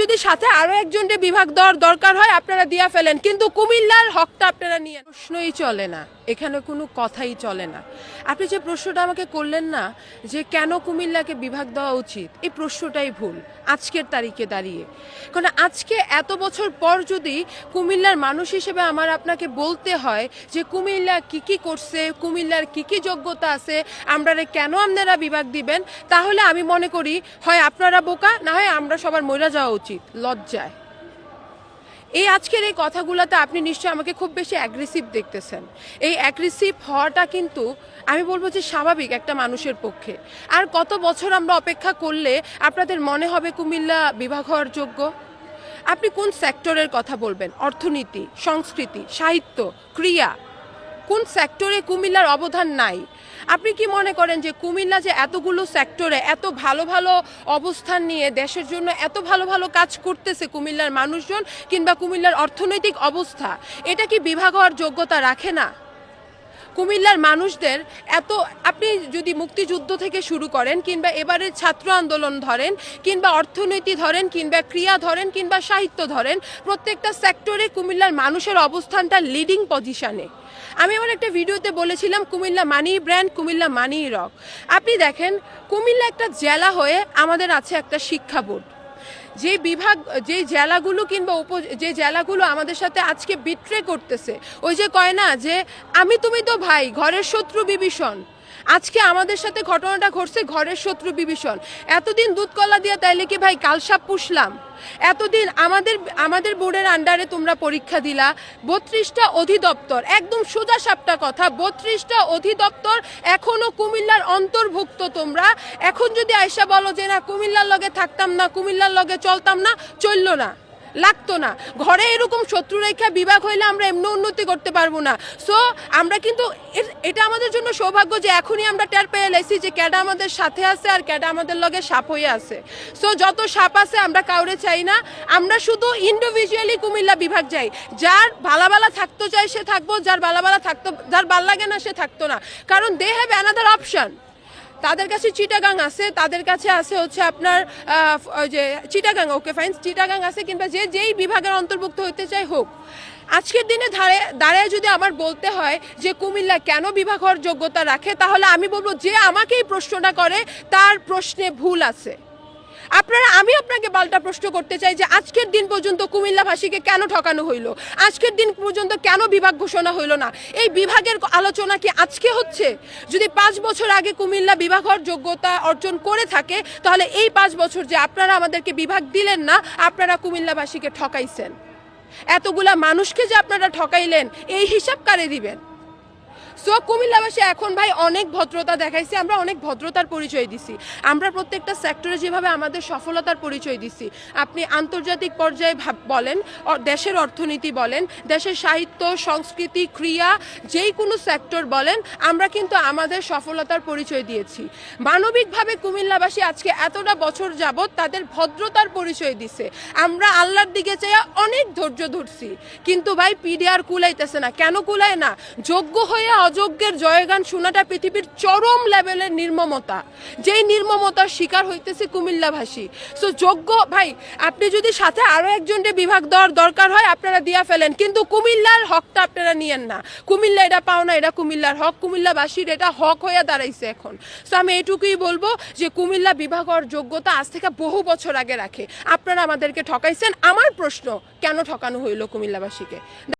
যদি সাথে আরও একজনকে বিভাগ দেওয়ার দরকার হয়, আপনারা দিয়া ফেলেন। কিন্তু কুমিল্লার হকটা আপনারা নিয়ে প্রশ্নই চলে না। এখানে কোনো কথাই চলে না। আপনি যে প্রশ্নটা আমাকে করলেন না, যে কেন কুমিল্লাকে বিভাগ দেওয়া উচিত, এই প্রশ্নটাই ভুল। আজকের তারিখে দাঁড়িয়ে। কারণ আজকে এত বছর পর যদি কুমিল্লার মানুষ হিসেবে আমার আপনাকে বলতে হয় যে কুমিল্লা কি কি করছে, কুমিল্লার কি কি যোগ্যতা আছে আমরা কেন আপনারা বিভাগ দিবেন, তাহলে আমি মনে করি হয় আপনারা বোকা, না হয় আমরা সবার মরে যাওয়া উচিত। লজ্জায়। এই আজকের এই কথাগুলোতে আপনি নিশ্চয়ই আমাকে খুব বেশি অ্যাগ্রেসিভ দেখতেছেন। এই অ্যাগ্রেসিভ হওয়াটা কিন্তু আমি বলব যে স্বাভাবিক একটা মানুষের পক্ষে। আর কত বছর আমরা অপেক্ষা করলে আপনাদের মনে হবে কুমিল্লা বিভাগ হওয়ার যোগ্য? আপনি কোন সেক্টরের কথা বলবেন? অর্থনীতি, সংস্কৃতি, সাহিত্য, ক্রিয়া? কোন সেক্টরে কুমিল্লার অবদান নাই? আপনি কি মনে করেন যে কুমিল্লা যে এতগুলো সেক্টরে এত ভালো ভালো অবস্থান নিয়ে দেশের জন্য এত ভালো ভালো কাজ করতেছে কুমিল্লার মানুষজন কিংবা কুমিল্লার অর্থনৈতিক অবস্থা, এটা কি বিভাগ হওয়ার যোগ্যতা রাখে না? কুমিল্লার মানুষদের এত, আপনি যদি মুক্তিযুদ্ধ থেকে শুরু করেন কিংবা এবারের ছাত্র আন্দোলন ধরেন, কিংবা অর্থনীতি ধরেন, কিংবা ক্রিয়া ধরেন, কিংবা সাহিত্য ধরেন, প্রত্যেকটা সেক্টরে কুমিল্লার মানুষের অবস্থানটা লিডিং পজিশনে আমি আমার একটা ভিডিওতে বলেছিলাম, Comilla money brand Comilla money rock আপনি দেখেন, কুমিল্লা একটা জেলা হয়ে আমাদের আছে একটা শিক্ষা বোর্ড। যে বিভাগ, যে জেলাগুলো কিংবা উপ, যে জেলাগুলো আমাদের সাথে আজকে বিট্রে করতেছে, ওই যে কয় না যে, আমি তুমি তো ভাই, ঘরের শত্রু বিভীষণ। আজকে আমাদের সাথে ঘটনাটা ঘটছে ঘরের শত্রু বিভীষণ। এতদিন দুধ কলা দিয়ে তাইলে কি ভাই কালসাপ পুষলাম? এতদিন আমাদের আমাদের বোর্ডের আন্ডারে তোমরা পরীক্ষা দিলা। বত্রিশটা অধিদপ্তর, একদম সোজা সাপটা কথা, বত্রিশটা অধিদপ্তর এখনও কুমিল্লার অন্তর্ভুক্ত তোমরা। এখন যদি আয়সা বলো যে না, কুমিল্লার লগে থাকতাম না, কুমিল্লার লগে চলতাম না, চলল না। লাগতো না। ঘরে এরকম শত্রুরেখা বিভাগ হইলে আমরা এমনি উন্নতি করতে পারব না। সো আমরা কিন্তু এটা আমাদের জন্য সৌভাগ্য যে এখনই আমরা টের পেয়ে লাইছি যে ক্যাডা আমাদের সাথে আছে আর ক্যাডা আমাদের লগে সাপ হয়ে আছে। সো যত সাপ আছে আমরা কাউরে চাই না। আমরা শুধু ইন্ডিভিজুয়ালি কুমিল্লা বিভাগ যাই। যার ভালা ভালা থাকতো চাই সে থাকব, যার ভালা ভালা থাকতো, যার ভালো লাগে না সে থাকতো না। কারণ দে হ্যাভ অ্যানাদার অপশন তাদের কাছে চিটাগাং আছে, তাদের কাছে আছে হচ্ছে আপনার যে চিটাগাং ওকে ফাইন চিটাগাং আছে কিংবা যে যেই বিভাগের অন্তর্ভুক্ত হতে চায় হোক। আজকের দিনে ধারে, দাঁড়ায় যদি আমার বলতে হয় যে কুমিল্লা কেন বিভাগ হওয়ার যোগ্যতা রাখে, তাহলে আমি বলব যে আমাকেই প্রশ্নটা করে, তার প্রশ্নে ভুল আছে। আপনারা, আমি আপনাকে পাল্টা প্রশ্ন করতে চাই যে আজকের দিন পর্যন্ত কুমিল্লাভাষীকে কেন ঠকানো হইল? আজকের দিন পর্যন্ত কেন বিভাগ ঘোষণা হইল না? এই বিভাগের আলোচনা কি আজকে হচ্ছে? যদি পাঁচ বছর আগে কুমিল্লা বিভাগ হওয়ার যোগ্যতা অর্জন করে থাকে, তাহলে এই পাঁচ বছর যে আপনারা আমাদেরকে বিভাগ দিলেন না, আপনারা কুমিল্লাভাষীকে ঠকাইছেন। এতগুলা মানুষকে যে আপনারা ঠকাইলেন, এই হিসাব কারে দিবেন। সো কুমিল্লাবাসী এখন ভাই অনেক ভদ্রতা দেখাইছি, আমরা অনেক ভদ্রতার পরিচয় দিছি। আমরা প্রত্যেকটা সেক্টরে যেভাবে আমাদের সফলতার পরিচয় দিছি, আপনি আন্তর্জাতিক পর্যায়ে বলেন দেশের অর্থনীতি বলেন, দেশের সাহিত্য, সংস্কৃতি, ক্রিয়া যেই কোনো সেক্টর বলেন, আমরা কিন্তু আমাদের সফলতার পরিচয় দিয়েছি। মানবিকভাবে কুমিল্লাবাসী আজকে এতটা বছর যাবৎ তাদের ভদ্রতার পরিচয় দিছে। আমরা আল্লাহর দিকে চেয়ে অনেক ধৈর্য ধরছি। কিন্তু ভাই পিডিআর কুলাইতেছে না। কেন কুলায় না? যোগ্য হয়ে অযোগ্যের জয়গান শোনাটা পৃথিবীর চরম লেভেলের নির্মমতা। যেই নির্মমতার শিকার হইতেছে কুমিল্লাভাষী সো যোগ্য, ভাই, আপনি যদি সাথে আরও একজনকে বিভাগ দেওয়ার দরকার হয়, আপনারা দিয়া ফেলেন। কিন্তু কুমিল্লার হকটা আপনারা নিয়েন না। কুমিল্লা এটা পাও না, এটা কুমিল্লার হক। কুমিল্লাবাসীর এটা হক হয়ে দাঁড়াইছে এখন। সো আমি এটুকুই বলব যে কুমিল্লা বিভাগ হওয়ার যোগ্যতা আজ থেকে বহু বছর আগে রাখে। আপনারা আমাদেরকে ঠকাইছেন। আমার প্রশ্ন, কেন ঠকানো হইল কুমিল্লাবাসীকে?